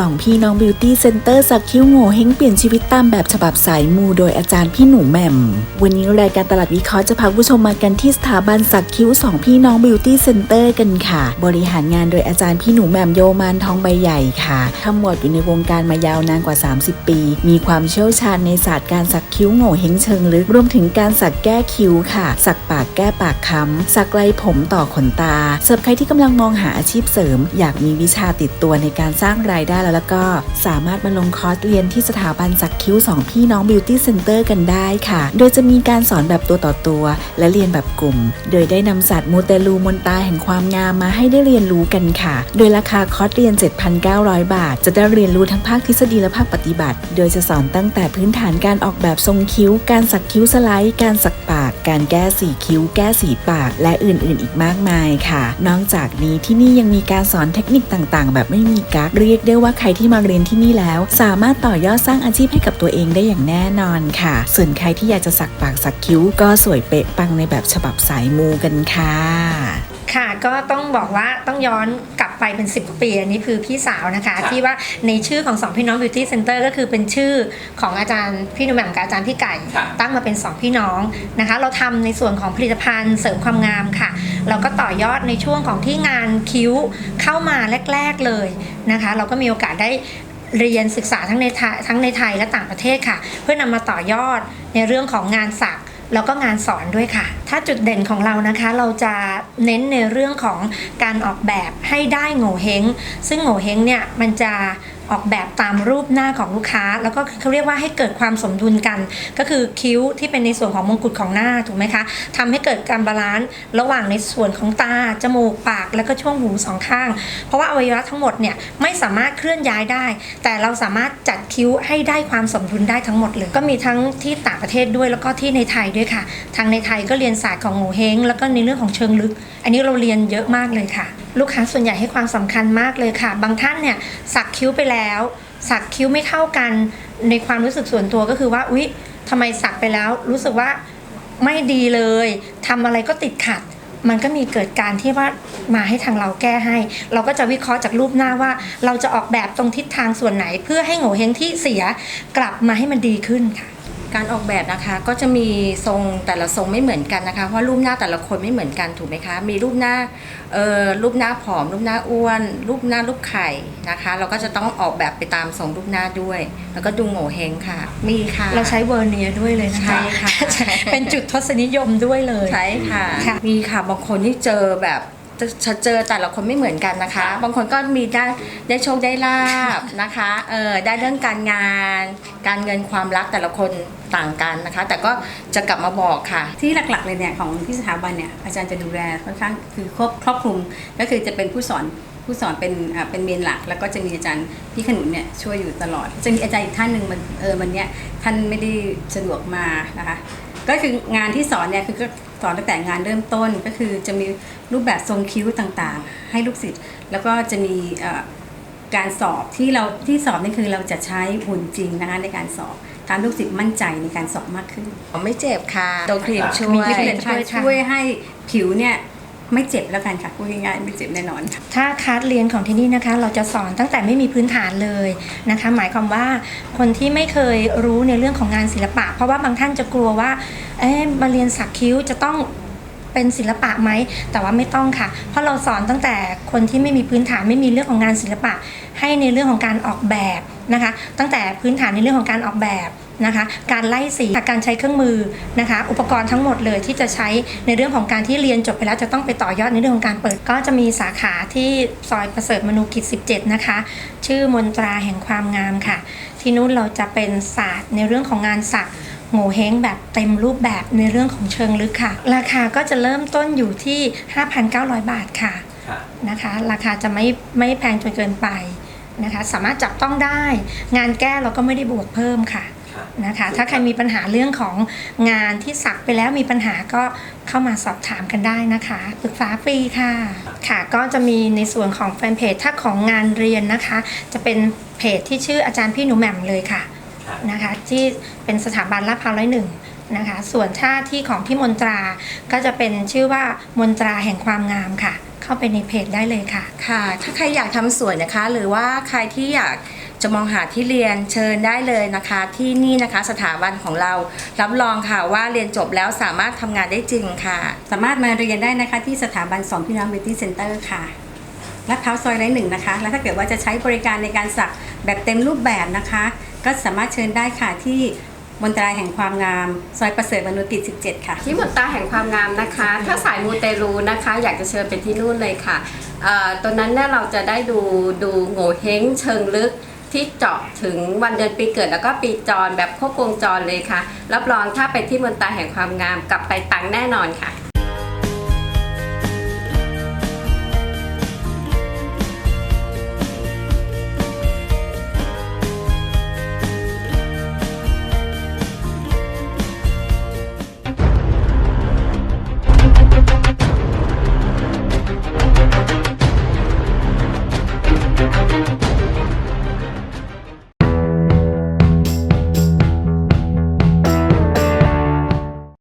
สองพี่น้องบิวตี้เซ็นเตอร์สักคิ้วโง่เฮงเปลี่ยนชีวิตตามแบบฉบับสายมูโดยอาจารย์พี่หนูแหม่ม วันนี้รายการตลาดวิเคราะห์จะพาผู้ชมมากันที่สถาบันสักคิ้วสองพี่น้องบิวตี้เซ็นเตอร์กันค่ะ บริหารงานโดยอาจารย์พี่หนูแหม่มโยมานทองใบใหญ่ค่ะทำหมดอยู่ในวงการมายาวนานกว่า 30 ปี มีความเชี่ยวชาญในศาสตร์การสักคิ้วโง่เฮงเชิงลึกรวมถึงการสักแก้คิ้วค่ะ สักปากแก้ปากค้ำสักไรผมต่อขนตาสำหรับใครที่กำลังมองหาอาชีพเสริม อยากมีวิชาติดตัวในการสร้างรายได้แล้วแล้วก็สามารถมาลงคอร์สเรียนที่สถาบันสักคิ้วสองพี่น้องบิวตี้เซ็นเตอร์กันได้ค่ะ โดยจะมีการสอนแบบตัวต่อตัว และเรียนแบบกลุ่ม โดยได้นำศาสตร์มูเตลูมนตาแห่งความงามมาให้ได้เรียนรู้กันค่ะ โดยราคาคอร์สเรียน 7,900 บาท จะได้เรียนรู้ทั้งภาคทฤษฎีและภาคปฏิบัติ โดยจะสอนตั้งแต่พื้นฐานการออกแบบทรงคิ้ว การสักคิ้วสไลด์ การสักปาก การแก้สีคิ้ว แก้สีปาก และอื่นๆ อีกมากมายค่ะ นอกจากนี้ที่นี่ยังมีการสอนเทคนิคต่างๆ แบบไม่มีกักเรียกได้ว่าใครที่มาเรียนที่นี่แล้ว สามารถต่อยอดสร้างอาชีพให้กับตัวเองได้อย่างแน่นอนค่ะ ส่วนใครที่อยากจะสักปากสักคิ้ว ก็สวยเป๊ะปังในแบบฉบับสายมูกันค่ะค่ะก็ต้องบอกว่าต้องย้อนกลับไปเป็น 10กว่าปีอันนี้คือพี่สาวนะคะ ที่ว่าในชื่อของสองพี่น้อง Beauty Center ก็คือเป็นชื่อของอาจารย์พี่หนุ่มแหม่มกับอาจารย์พี่ไก่ครับตั้งมาเป็นสองพี่น้องนะคะ เราทำในส่วนของผลิตภัณฑ์เสริมความงามค่ะ เราก็ต่อยอดในช่วงของที่งานคิ้วเข้ามาแรก ๆเลยนะคะ เราก็มีโอกาสได้เรียนศึกษาทั้งในทยทั้งในไทยและต่างประเทศค่ะ เพื่อนำมาต่อยอดในเรื่องของงานสักแล้วก็งานสอนด้วยค่ะ ถ้าจุดเด่นของเรานะคะ เราจะเน้นในเรื่องของการออกแบบให้ได้โง่เฮงซึ่งโง่เฮงเนี่ยมันจะ ออกแบบตามรูปหน้าของลูกค้า แล้วก็เขาเรียกว่าให้เกิดความสมดุลกัน ก็คือคิ้วที่เป็นในส่วนของมงกุฎของหน้าถูกไหมคะทำให้เกิดการบาลานซ์ระหว่างในส่วนของตา จมูก ปาก แล้วก็ช่วงหูสองข้าง เพราะว่าอวัยวะทั้งหมดเนี่ยไม่สามารถเคลื่อนย้ายได้ แต่เราสามารถจัดคิ้วให้ได้ความสมดุลได้ทั้งหมดเลย ก็มีทั้งที่ต่างประเทศด้วยแล้วก็ที่ในไทยด้วยค่ะ ทางในไทยก็เรียนศาสตร์ของโงเฮงแล้วก็ในเรื่องของเชิงลึก อันนี้เราเรียนเยอะมากเลยค่ะ ลูกค้าส่วนใหญ่ให้ความสำคัญมากเลยค่ะ บางท่านเนี่ยสักคิ้วไปแล้ว สักคิ้วไม่เท่ากัน ในความรู้สึกส่วนตัวก็คือว่าอุ๊ยทำไมสักไปแล้ว รู้สึกว่าไม่ดีเลยทำอะไรก็ติดขัด มันก็มีเกิดการที่ว่ามาให้ทางเราแก้ให้ เราก็จะวิเคราะห์จากรูปหน้าว่า เราจะออกแบบตรงทิศทางส่วนไหน เพื่อให้โง่เฮงที่เสียกลับมาให้มันดีขึ้นค่ะ การออกแบบนะคะก็จะมีทรงแต่ละทรงไม่เหมือนกันนะคะเพราะรูปหน้าแต่ละคนไม่เหมือนกันถูกไหมคะมีรูปหน้าเอ่อรูปหน้าผอม รูปหน้าอ้วน รูปหน้ารูปไข่นะคะ เราก็จะต้องออกแบบไปตามทรงรูปหน้าด้วย แล้วก็ดูโง่เฮงค่ะ มีค่ะ เราใช้เวอร์เนียร์ด้วยเลยนะคะใช่ค่ะ เป็นจุดทศนิยมด้วยเลย ใช่ค่ะค่ะมีค่ะบางคนที่เจอแบบ จะเจอแต่ละคนไม่เหมือนกันนะคะ บางคนก็มีได้ได้โชคได้ลาบนะคะเออได้เรื่องการงาน การเงินความรักแต่ละคนต่างกันนะคะ แต่ก็จะกลับมาบอกค่ะ ที่หลักๆเลยเนี่ยของที่สถาบันเนี่ยอาจารย์จะดูแลค่อนข้างคือครอบครอบคลุมก็คือจะเป็นผู้สอนผู้สอนเป็นอ่าเป็นเมนหลัก แล้วก็จะมีอาจารย์พี่ขนุนเนี่ยช่วยอยู่ตลอด จะมีอาจารย์อีกท่านหนึ่งมันเออวันเนี้ยท่านไม่ได้สะดวกมานะคะ ก็คืองานที่สอนเนี่ยคือก็สอนตั้งแต่งานเริ่มต้นก็คือจะมีรูปแบบทรงคิ้วต่างๆ ให้ลูกศิษย์แล้วก็จะมีเอ่อการสอบที่เราที่สอบนี่คือเราจะใช้หุ่นจริงนะคะในการสอบทำให้ลูกศิษย์มั่นใจในการสอบมากขึ้น ไม่เจ็บค่ะโดนครีมช่มีวยครีผมลิตภัณฑ์ช่วยค่ะช่วยให้ผิวเนี่ย ไม่เจ็บแล้วกันค่ะพูดง่ายๆไม่เจ็บแน่นอน ถ้าคลาสเรียนของที่นี่นะคะ เราจะสอนตั้งแต่ไม่มีพื้นฐานเลยนะคะ หมายความว่าคนที่ไม่เคยรู้ในเรื่องของงานศิลปะ เพราะว่าบางท่านจะกลัวว่า เอ๊ะมาเรียนสักคิ้วจะต้องเป็นศิลปะไหม แต่ว่าไม่ต้องค่ะ เพราะเราสอนตั้งแต่คนที่ไม่มีพื้นฐานไม่มีเรื่องของงานศิลปะ ให้ในเรื่องของการออกแบบนะคะ ตั้งแต่พื้นฐานในเรื่องของการออกแบบ นะคะ การไล่สีการใช้เครื่องมือนะคะ อุปกรณ์ทั้งหมดเลยที่จะใช้ในเรื่องของการที่เรียนจบไปแล้วจะต้องไปต่อยอดในเรื่องของการเปิด ก็จะมีสาขาที่ซอยประเสริฐมนูกิจ 17 นะคะ ชื่อมนตราแห่งความงามค่ะ ที่นู้นเราจะเป็นศาสตร์ในเรื่องของงานสักโง่เฮงแบบเต็มรูปแบบในเรื่องของเชิงลึกค่ะ ราคาก็จะเริ่มต้นอยู่ที่ 5,900 บาทค่ะค่ะนะคะ ราคาจะไม่ไม่แพงจนเกินไปนะคะ สามารถจับต้องได้ งานแก้เราก็ไม่ได้บวกเพิ่มค่ะค่ะ นะคะ ถ้าใครมีปัญหาเรื่องของงานที่สักไปแล้วมีปัญหาก็เข้ามาสอบถามกันได้นะคะปรึกษาฟรีค่ะ ค่ะ ก็จะมีในส่วนของแฟนเพจถ้าของงานเรียนนะคะ จะเป็นเพจที่ชื่ออาจารย์พี่หนูแหม่มเลยค่ะค่ะนะคะ ที่เป็นสถาบันลาดพร้าวร้อยหนึ่งนะคะ ส่วนท่าที่ของพี่มนตราก็จะเป็นชื่อว่ามนตราแห่งความงามค่ะ เข้าไปในเพจได้เลยค่ะ ค่ะ ถ้าใครอยากทำสวยนะคะ หรือว่าใครที่อยาก จะมองหาที่เรียนเชิญได้เลยนะคะที่นี่นะคะสถาบันของเรา รับรองค่ะว่าเรียนจบแล้วสามารถทำงานได้จริงค่ะ สามารถมาเรียนได้นะคะที่สถาบันสองพี่น้อง Beauty Center ค่ะลาดพร้าวซอยร้อยหนึ่งนะคะ แล้วถ้าเกิดว่าจะใช้บริการในการสักแบบเต็มรูปแบบนะคะ ก็สามารถเชิญได้ค่ะที่มนตราแห่งความงาม ซอยประเสริฐมนุษย์กิจ17 ค่ะ ที่หมดตาแห่งความงามนะคะ ถ้าสายมูเตลูนะคะ อยากจะเชิญไปที่นู่นเลยค่ะเอ่อตอนนั้นเนี่ยเราจะได้ดูดูโง่เฮงเชิงลึก ที่เจาะถึงวันเดือนปีเกิดแล้วก็ปีจรแบบครบวงจรเลยค่ะ รับรองถ้าไปที่มนตาแห่งความงามกลับไปตังแน่นอนค่ะ